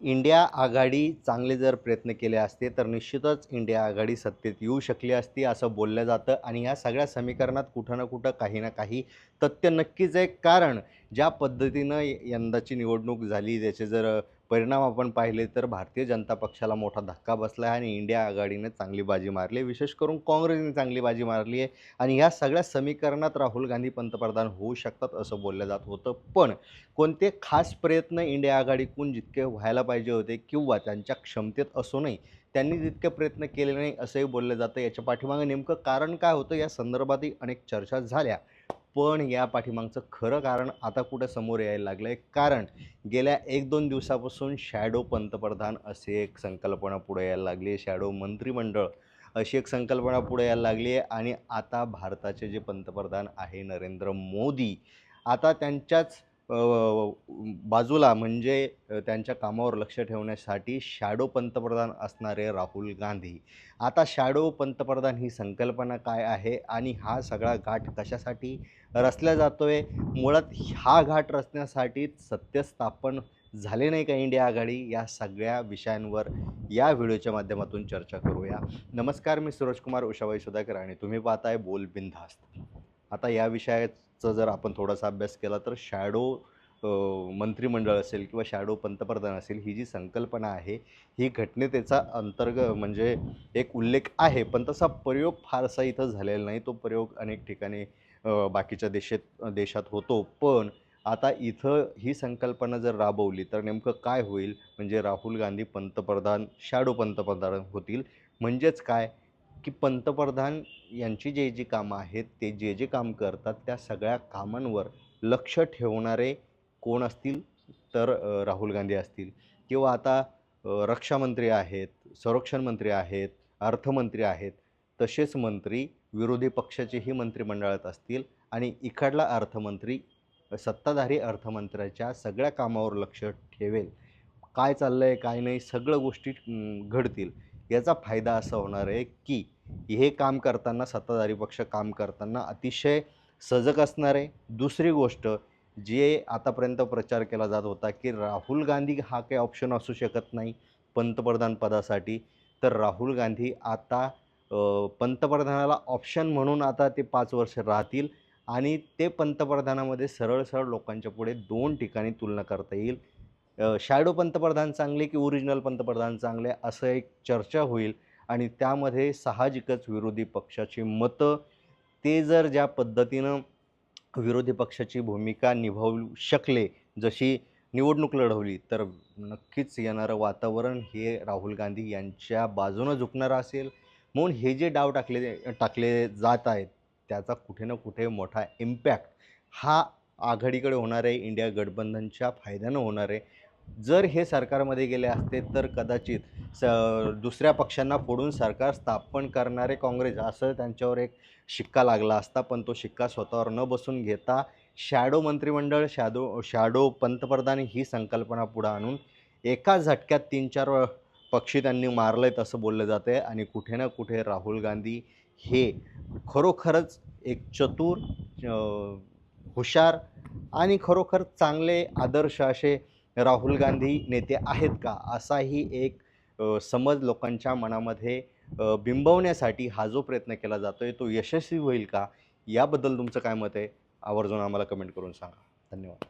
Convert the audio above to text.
India आघाडी चांगले जर प्रयत्न केले असते तर निश्चितच इंडिया आघाडी सत्तेत येऊ शकली असती असं बोललं जातं. आणि या सगळ्या समीकरणात कुठं ना कुठं काही ना काही तथ्य नक्कीच आहे. कारण ज्या पद्धतीनं यंदाची निवडणूक झाली त्याचे जर परिणाम आपण पाहिले तर भारतीय जनता पक्षाला मोठा धक्का बसला आहे आणि इंडिया आघाडीने चांगली बाजी मारली आहे. विशेष करून काँग्रेसने चांगली बाजी मारली आहे आणि या सगळ्या समीकरणात राहुल गांधी पंतप्रधान होऊ शकतात असं बोललं जात होतं. पण कोणते खास प्रयत्न इंडिया आघाडीकडून जितके व्हायला पाहिजे होते किंवा त्यांच्या क्षमतेत असूनही त्यांनी जितके प्रयत्न केले नाही असंही बोललं जातं. याच्या पाठीमागे नेमकं कारण काय होतं या संदर्भातही अनेक चर्चा झाल्या. पण या पाठीमागचं खरं कारण आता कुठं समोर यायला लागलं आहे कारण गेल्या एक दोन दिवसापासून शॅडो पंतप्रधान अशी एक संकल्पना पुढे यायला लागली आहे. शॅडो मंत्रिमंडळ अशी एक संकल्पना पुढे यायला लागली आहे. आणि आता भारताचे जे पंतप्रधान आहे नरेंद्र मोदी आता त्यांच्याच बाजूला म्हणजे त्यांच्या कामावर लक्ष ठेवण्यासाठी शॅडो पंतप्रधान असणारे राहुल गांधी. आता शॅडो पंतप्रधान ही संकल्पना काय आहे आणि हा सगळा घाट कशासाठी रचला जातो आहे मुळात हा घाट रचण्यासाठी सत्य स्थापन झाले नाही का इंडिया आघाडी? या सगळ्या विषयांवर या व्हिडिओच्या माध्यमातून चर्चा करूया. नमस्कार मी सुरजकुमार उषाबाई सुधाकर आणि तुम्ही पाहताय बोल बिनधास्त. आता या विषयाचा जर आपण थोडासा अभ्यास केला तर शॅडो मंत्रिमंडळ असेल किंवा शॅडो पंतप्रधान असेल ही जी संकल्पना आहे ही घटनेतेचा अंतर्गत म्हणजे एक उल्लेख आहे. पण तसा प्रयोग फारसा इथं झालेला नाही. तो प्रयोग अनेक ठिकाणी बाकीच्या देशात देशात होतो. पण आता इथं ही संकल्पना जर राबवली तर नेमकं काय होईल? म्हणजे राहुल गांधी पंतप्रधान शॅडो पंतप्रधान होतील. म्हणजेच काय? की पंतप्रधान यांची जे जी कामं आहेत ते जे जे काम करतात त्या सगळ्या कामांवर लक्ष ठेवणारे कोण असतील? तर राहुल गांधी असतील. किंवा आता रक्षामंत्री आहेत संरक्षण मंत्री आहेत अर्थमंत्री आहेत तसेच मंत्री विरोधी पक्षाचेही मंत्रिमंडळात असतील आणि इकडला अर्थमंत्री सत्ताधारी अर्थमंत्र्याच्या सगळ्या कामावर लक्ष ठेवेल. काय चाललं आहे काय नाही सगळं गोष्टी घडतील. याचा फायदा असा होणार आहे की हे काम करताना सत्ताधारी पक्ष काम करताना अतिशय सजग असणार. आहे दुसरी गोष्ट जे आतापर्यंत प्रचार केला जात होता की राहुल गांधी हा काही ऑप्शन असू शकत नाही पंतप्रधान पदासाठी. तर राहुल गांधी आता पंतप्रधानाला ऑप्शन म्हणून आता ते पाच वर्ष राहतील आणि ते पंतप्रधानामध्ये सरळ सरळ लोकांच्या पुढे दोन ठिकाणी तुलना करता येईल. शॅडो पंतप्रधान चांगले की ओरिजिनल पंतप्रधान चांगले असं एक चर्चा होईल. आणि त्यामध्ये साहजिकच विरोधी पक्षाची मतं ते जर ज्या पद्धतीनं विरोधी पक्षाची भूमिका निभावू शकले जशी निवडणूक लढवली तर नक्कीच येणारं वातावरण हे राहुल गांधी यांच्या बाजूनं झुकणारं असेल. म्हणून हे जे डाव टाकले टाकले जात आहेत त्याचा कुठे ना कुठे मोठा इम्पॅक्ट हा आघाडीकडे होणार आहे इंडिया गठबंधनच्या फायद्यानं होणार आहे. जर हे सरकारमध्ये गेले असते तर कदाचित स दुसऱ्या पक्षांना फोडून सरकार स्थापन करणारे काँग्रेस असं त्यांच्यावर एक शिक्का लागला असता पण तो शिक्का स्वतःवर न बसून घेता शॅडो मंत्रिमंडळ शॅडो शॅडो पंतप्रधान ही संकल्पना पुढं आणून एका झटक्यात तीन चार पक्षी त्यांनी मारले आहे असं बोललं जातं आहे आणि कुठे ना कुठे राहुल गांधी हे खरोखरच एक चतुर हुशार आणि खरोखर चांगले आदर्श असे राहुल गांधी नेते आहेत का? असाही एक समज लोकांच्या मनामध्ये बिंबवण्यासाठी हा जो प्रयत्न केला जातो आहे तो यशस्वी होईल का? याबद्दल तुमचं काय मत आहे? आवर्जून आम्हाला कमेंट करून सांगा. धन्यवाद.